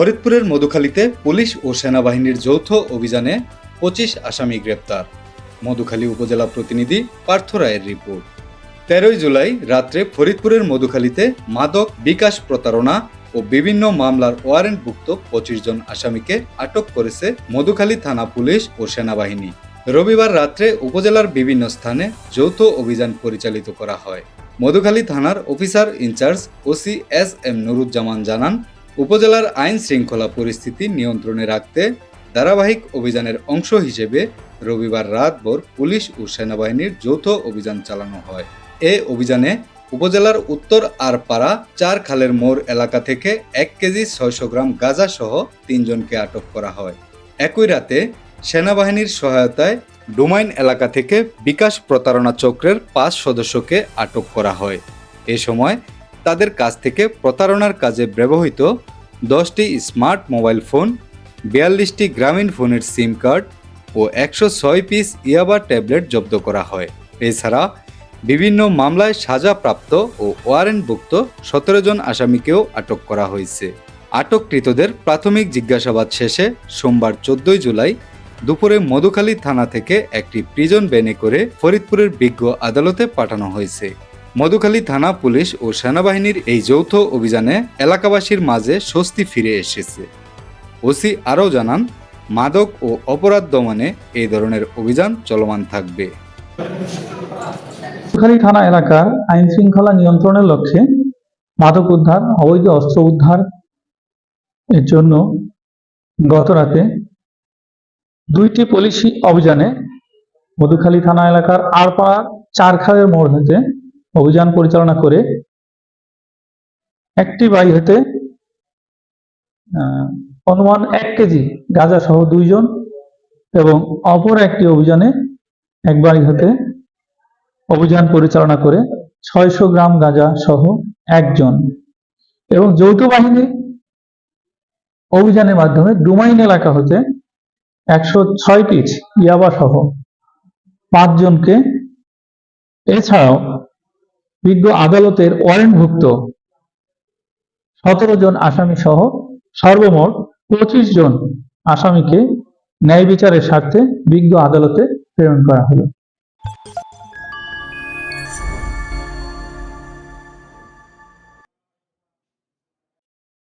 ফরিদপুরের মধুখালীতে পুলিশ ও সেনাবাহিনীর যৌথ অভিযানে পঁচিশ আসামি গ্রেপ্তার। মধুখালী উপজেলা প্রতিনিধি পার্থ রায়ের রিপোর্ট। তেরোই জুলাই রাত্রে ফরিদপুরের মধুখালীতে মাদক বিকাশ প্রতারণা ও বিভিন্ন মামলার ওয়ারেন্টভুক্ত পঁচিশ জন আসামিকে আটক করেছে মধুখালী থানা পুলিশ ও সেনাবাহিনী। রবিবার রাত্রে উপজেলার বিভিন্ন স্থানে যৌথ অভিযান পরিচালিত করা হয়। মধুখালী থানার officer in-charge OC S M Nuruzzaman জানান উপজেলার আইন শৃঙ্খলা পরিস্থিতি নিয়ন্ত্রণে রাখতে ধারাবাহিক অভিযানের অংশ হিসেবে রবিবার রাতভর পুলিশ ও সেনাবাহিনীর যৌথ অভিযান চালানো হয়। এ অভিযানে উপজেলার উত্তর আরপাড়া চার খালের মোড় এলাকা থেকে এক কেজি ছয়শো গ্রাম গাঁজা সহ তিনজনকে আটক করা হয়। একই রাতে সেনাবাহিনীর সহায়তায় ডোমাইন এলাকা থেকে বিকাশ প্রতারণা চক্রের পাঁচ সদস্যকে আটক করা হয়। এ সময় তাদের কাছ থেকে প্রতারণার কাজে ব্যবহৃত দশটি স্মার্ট মোবাইল ফোন, বিয়াল্লিশটি গ্রামীণ ফোনের সিম কার্ড ও একশো ছয় পিস ইয়াবা ট্যাবলেট জব্দ করা হয়। এছাড়া বিভিন্ন মামলায় সাজাপ্রাপ্ত ও ওয়ারেন্টভুক্ত সতেরো জন আসামিকেও আটক করা হয়েছে। আটককৃতদের প্রাথমিক জিজ্ঞাসাবাদ শেষে সোমবার চোদ্দই জুলাই দুপুরে মধুখালী থানা থেকে একটি প্রিজন ভ্যানে করে ফরিদপুরের বিজ্ঞ আদালতে পাঠানো হয়েছে। মধুখালী থানা পুলিশ ও সেনাবাহিনীর এই যৌথ অভিযানে এলাকাবাসীর মাঝে স্বস্তি ফিরে এসেছে। ওসি আরও জানান, মাদক ও অপরাধ দমনে এই ধরনের অভিযান চলমান থাকবে। মধুখালী থানা এলাকার আইন শৃঙ্খলা নিয়ন্ত্রণের লক্ষ্যে মাদক উদ্ধার, অবৈধ অস্ত্র উদ্ধার এর জন্য গত রাতে দুইটি পুলিশি অভিযানে মধুখালী থানা এলাকার আরপাড়া চারখালের মোড় হতে অভিযান পরিচালনা করে একটি বাড়ি হতে অনুমান এক কেজি গাঁজা সহ দুইজন এবং অপর একটি অভিযানে এক বাড়ি হতে অভিযান পরিচালনা করে ছয়শো গ্রাম গাঁজা সহ একজন। এবং যৌথ বাহিনী অভিযানের মাধ্যমে ডুমাইন এলাকা হতে একশো ছয় পিচ ইয়াবা সহ পাঁচজনকে, এছাড়াও বিজ্ঞ আদালতের ওয়ারেন্টভুক্ত সতেরো জন আসামি সহ সর্বমোট পঁচিশ জন আসামিকে ন্যায় বিচারের স্বার্থে বিজ্ঞ আদালতে প্রেরণ করা হলো।